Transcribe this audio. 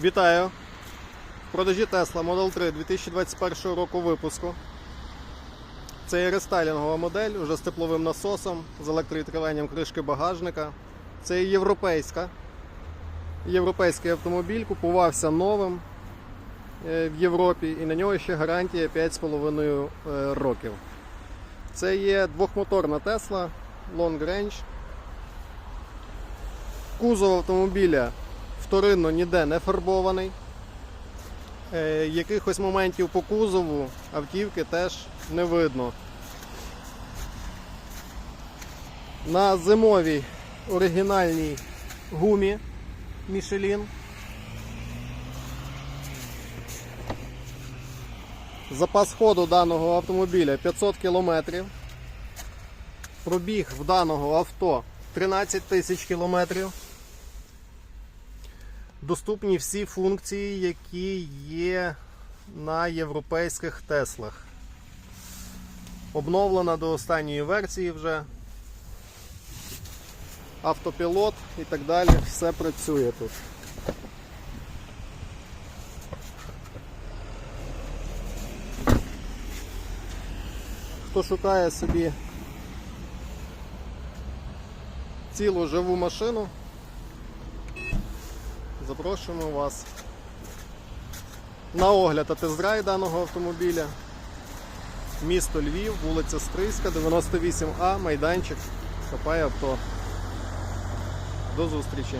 Вітаю! В продажі Tesla Model 3 2021 року випуску. Це є рестайлінгова модель уже з тепловим насосом, з електровідкриванням кришки багажника. Це є європейська. Європейський автомобіль купувався новим е, в Європі і на нього ще гарантія 5,5 е, років. Це є двохмоторна Tesla Long Range. Кузов автомобіля вторинно ніде не фарбований. Е, якихось моментів по кузову автівки теж не видно. На зимовій оригінальній гумі Michelin. Запас ходу даного автомобіля 500 км. Пробіг в даного авто 13 тисяч кілометрів. Доступні всі функції, які є на європейських Теслах. Обновлена до останньої версії вже. Автопілот і так далі. Все працює тут. Хто шукає собі цілу живу машину, запрошуємо вас на огляд та тест-драйв даного автомобіля. Місто Львів, вулиця Стрийська, 98А, майданчик. Копає авто. До зустрічі!